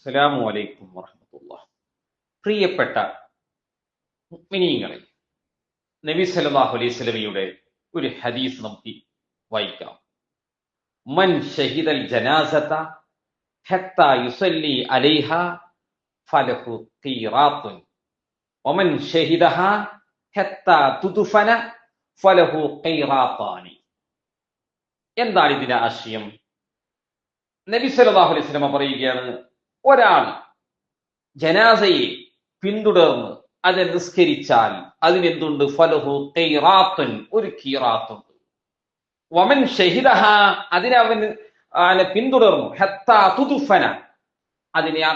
അസ്സലാമു അലൈക്കും വറഹമത്തുള്ള പ്രിയപ്പെട്ട മിനിയങ്ങളെ നബി സല്ലല്ലാഹു അലൈഹി സ്വലമിയുടെ ഒരു ഹദീസ് നമുക്ക് വായിക്കാം. മൻ ഷഹിദൽ ജനാസത ഹത്ത യുസല്ലി അലൈഹ ഫലഹു ഖീറാത്തുൻ. വമൻ ഷഹിദഹ ഹത്ത തുദുഫന ഫലഹു ഖീറാത്താനി. എന്താണ് ഇതിന്റെ ആശയം? നബി സല്ലല്ലാഹു അലൈഹി വസല്ലമ പറയുകയാണ് ഒരാൾ ജനാസയെ പിന്തുടർന്ന് അത് നിസ്കരിച്ചാൽ അതിനെന്തുണ്ട്? ഫലഹു ഖൈറാത്തുൻ ഒരു കീറാത്തുണ്ട്. വമൻ ഷഹിദഹ അതിനെ അവൻ അവനെ പിന്തുടർന്നു. ഹത്താ തുതുഫന അതിനെ ആ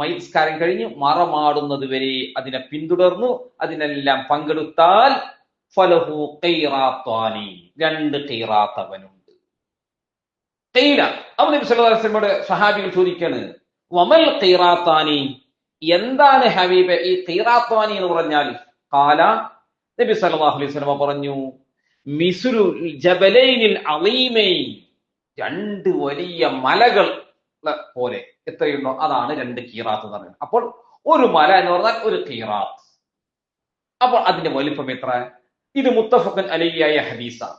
മൈസ്കാരം കഴിഞ്ഞ് മറമാടുന്നത് വരെ അതിനെ പിന്തുടർന്നു. അതിനെല്ലാം പങ്കെടുത്താൽ ഫലഹു കൈറാത്താനി രണ്ട് കൈറാത്തവനുണ്ട് ഖൈല അവൻ നബി സല്ലല്ലാഹു അലൈഹി സഹാബികൾ ചോദിക്കാണ് വമൽ ഖീറാത്താനി. എന്താണ് ഹബീബ് ഈ ഖീറാത്താനി എന്ന് പറഞ്ഞാൽ? കാല നബി സല്ലല്ലാഹു അലൈഹി വസല്ലം പറഞ്ഞു മിസുരു ജബലൈനിൽ അളീമൈൻ രണ്ട് വലിയ മലകൾ പോലെ. എത്രയുണ്ടോ? അതാണ് രണ്ട് കീറാത്ത് എന്ന് പറയുന്നത്. അപ്പോൾ ഒരു മല എന്ന് പറഞ്ഞാൽ ഒരു കീറാത്ത് അപ്പോൾ അതിന്റെ വലിപ്പം എത്ര? ഇത് മുത്തഫഖൻ അലിയായ ഹദീസാണ്.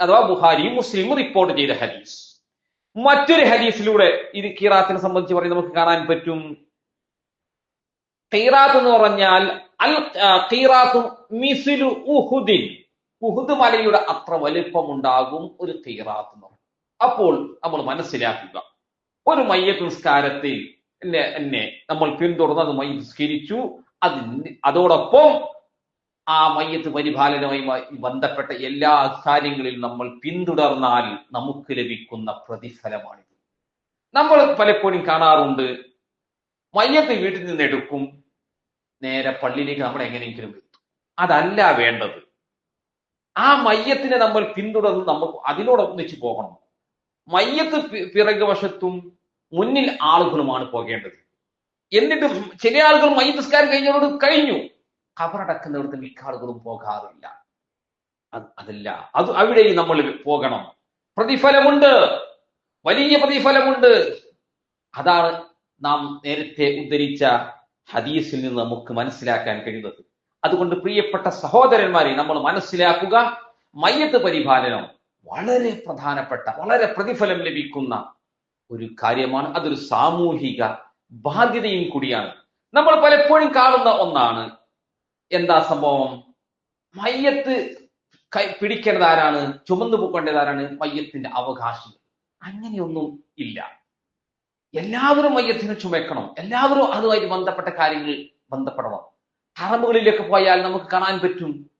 അഥവാ ബുഹാരിയും മുസ്ലിമും റിപ്പോർട്ട് ചെയ്ത ഹദീസ്. മറ്റൊരു ഹദീസിലൂടെ ഇത് കീറാത്തിനെ സംബന്ധിച്ച് പറയും നമുക്ക് കാണാൻ പറ്റും. ഖീറാത്ത് എന്ന് പറഞ്ഞാൽ അൽ ഖീറാത്തു മിസിലു ഉഹുദിൻ. ഉഹുദ് മലയുടെ അത്ര വലിപ്പമുണ്ടാകും ഒരു ഖീറാത്ത് എന്ന് അപ്പോൾ നമ്മൾ മനസ്സിലാക്കുക ഒരു മയ്യത്ത് നിസ്കാരത്തിൽ എന്നെ നമ്മൾ പിന്തുടർന്ന് അത് മയ്യത്ത് നിസ്കരിച്ചു അതിന് അതോടൊപ്പം ആ മയ്യത്ത് പരിപാലനവുമായി ബന്ധപ്പെട്ട എല്ലാ കാര്യങ്ങളിലും നമ്മൾ പിന്തുടർന്നാൽ നമുക്ക് ലഭിക്കുന്ന പ്രതിഫലമാണിത്. നമ്മൾ പലപ്പോഴും കാണാറുണ്ട് മയ്യത്ത് വീട്ടിൽ നിന്ന് എടുക്കും നേരെ പള്ളിയിലേക്ക് നമ്മൾ എങ്ങനെയെങ്കിലും എത്തും അതല്ല വേണ്ടത്. ആ മയ്യത്തിനെ നമ്മൾ പിന്തുടർന്ന് നമുക്ക് അതിനോടൊന്നിച്ച് പോകണം. മയ്യത്ത് പിറകുവശത്തും പിറകു വശത്തും മുന്നിൽ ആളുകളുമാണ് പോകേണ്ടത്. എന്നിട്ട് ചില ആളുകൾ മയ്യത്ത് നിസ്കാരം കഴിഞ്ഞവരോട് കഴിഞ്ഞു. കബറടക്കുന്നിടത്ത് മിക്ക ആളുകളും പോകാറില്ല. അതല്ല. അത് അവിടെയും നമ്മൾ പോകണം. പ്രതിഫലമുണ്ട്. വലിയ പ്രതിഫലമുണ്ട്. അതാണ് നാം നേരത്തെ ഉദ്ധരിച്ച ഹദീസിൽ നിന്ന് നമുക്ക് മനസ്സിലാക്കാൻ കഴിയുന്നത്. അതുകൊണ്ട് പ്രിയപ്പെട്ട സഹോദരന്മാരെ നമ്മൾ മനസ്സിലാക്കുക മയ്യത്ത് പരിപാലനം വളരെ പ്രധാനപ്പെട്ട വളരെ പ്രതിഫലം ലഭിക്കുന്ന ഒരു കാര്യമാണ്. അതൊരു സാമൂഹിക ബാധ്യതയും കൂടിയാണ്. നമ്മൾ പലപ്പോഴും കാണുന്ന ഒന്നാണ് എന്താ സംഭവം? മയ്യത്ത് കൈ പിടിക്കേണ്ടത് ആരാണ്? ചുമന്നു പോകേണ്ടത് ആരാണ്? മയ്യത്തിന്റെ അവകാശം അങ്ങനെയൊന്നും ഇല്ല. എല്ലാവരും മയ്യത്തിനെ ചുമക്കണം എല്ലാവരും അതുമായി ബന്ധപ്പെട്ട കാര്യങ്ങൾ ബന്ധപ്പെടണം. ഹറമുകളിലൊക്കെ പോയാൽ നമുക്ക് കാണാൻ പറ്റും.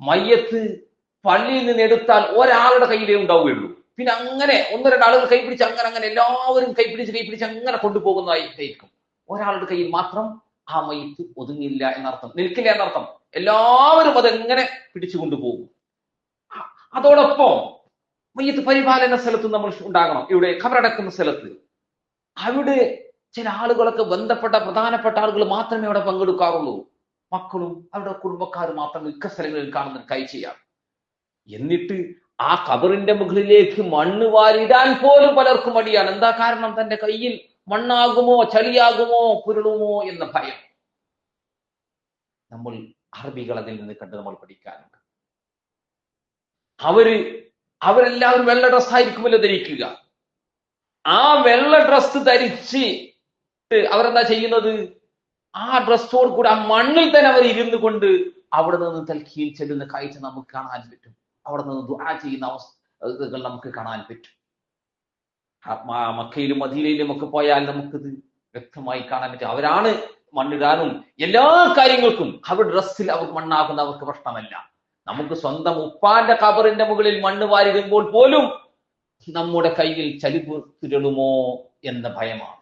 മയ്യത്ത് പള്ളിയിൽ നിന്ന് എടുത്താൽ ഒരാളുടെ കയ്യിലേ ഉണ്ടാവുകയുള്ളൂ. പിന്നെ അങ്ങനെ ഒന്ന് രണ്ടാളുകൾ കൈപിടിച്ച് അങ്ങനെ അങ്ങനെ എല്ലാവരും കൈപിടിച്ച് കൈപിടിച്ച് അങ്ങനെ കൊണ്ടുപോകുന്നതായിരിക്കും. ഒരാളുടെ കയ്യിൽ മാത്രം ആ മയ്യത്ത് ഒതുങ്ങില്ല എന്നർത്ഥം. നിൽക്കില്ല എന്നർത്ഥം. എല്ലാവരും അതെങ്ങനെ പിടിച്ചു കൊണ്ടുപോകും അതോടൊപ്പം മയ്യത്ത് പരിപാലന സ്ഥലത്ത് നമ്മൾ ഉണ്ടാകണം. ഇവിടെ ഖബറടക്കുന്ന സ്ഥലത്ത്. അവിടെ ചില ആളുകളൊക്കെ ബന്ധപ്പെട്ട പ്രധാനപ്പെട്ട ആളുകൾ മാത്രമേ അവിടെ പങ്കെടുക്കാറുള്ളൂ. മക്കളും അവരുടെ കുടുംബക്കാരും മാത്രം മിക്ക സ്ഥലങ്ങളിൽ കാണുന്ന കൈ ചെയ്യാം. എന്നിട്ട് ആ കബറിന്റെ മുകളിലേക്ക് മണ്ണ് വാരിടാൻ പോലും പലർക്കും മടിയാണ്. എന്താ കാരണം തന്റെ കയ്യിൽ? മണ്ണാകുമോ ചളിയാകുമോ പുരളുമോ എന്ന ഭയം. നമ്മൾ അറബികൾ അതിൽ നിന്ന് കണ്ട് നമ്മൾ പഠിക്കാനുണ്ട്. അവർ അവരെല്ലാവരും വെള്ള ഡ്രസ് ആയിരിക്കുമല്ലോ ധരിക്കുക. ആ വെള്ള ഡ്രസ് ധരിച്ച് അവരെന്താ ചെയ്യുന്നത്? ആ ഡ്രസ്സോട് കൂടെ ആ മണ്ണിൽ തന്നെ അവർ ഇരുന്നു കൊണ്ട് അവിടെ നിന്ന് തൽക്കിയിൽ ചെല്ലുന്ന കാഴ്ച നമുക്ക് കാണാൻ പറ്റും. അവിടെ നിന്ന് ദുആ ചെയ്യുന്ന അവസ്ഥകൾ നമുക്ക് കാണാൻ പറ്റും. മക്കയിലും മദീനയിലും ഒക്കെ പോയാൽ നമുക്കിത് വ്യക്തമായി കാണാൻ പറ്റും. അവരാണ് മണ്ണിടാനും എല്ലാ കാര്യങ്ങൾക്കും. അവർ ഡ്രസ്സിൽ അവർ മണ്ണാകുന്ന അവർക്ക് പ്രശ്നമല്ല. നമുക്ക് സ്വന്തം ഉപ്പാന്റെ കബറിന്റെ മുകളിൽ മണ്ണ് വാരിടുമ്പോൾ പോലും നമ്മുടെ കയ്യിൽ ചലിപ്പ് തിരളുമോ എന്ന ഭയമാണ്.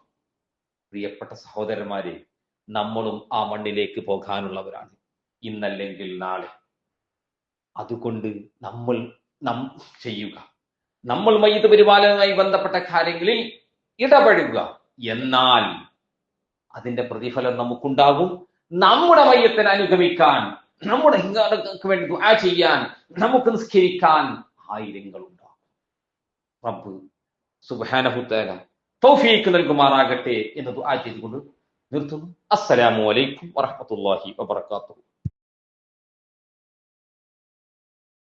പ്രിയപ്പെട്ട സഹോദരന്മാരെ നമ്മളും ആ മണ്ണിലേക്ക് പോകാനുള്ളവരാണ്. ഇന്നല്ലെങ്കിൽ നാളെ. അതുകൊണ്ട് നമ്മൾ നം ചെയ്യുക. നമ്മൾ മയ്യത്ത് പരിപാലനവുമായി ബന്ധപ്പെട്ട കാര്യങ്ങളിൽ ഇടപെടുക. എന്നാൽ അതിന്റെ പ്രതിഫലം നമുക്കുണ്ടാകും. നമ്മുടെ മയ്യത്തിനെ അനുഗമിക്കാൻ നമ്മുടെ വേണ്ടി ദുആ ചെയ്യാൻ നമുക്ക് നിസ്കരിക്കാൻ ആയിരങ്ങൾ ഉണ്ടാകും. റബ്ബ് സുബാനഹുത്തേന തൗഫീക്ക് നൽകുമാറാകട്ടെ എന്ന് ദുആ ചെയ്തുകൊണ്ട് നിർത്തുന്നു. അസ്സലാമു അലൈക്കും വറഹ്മത്തുള്ളാഹി വബറകാതുഹു.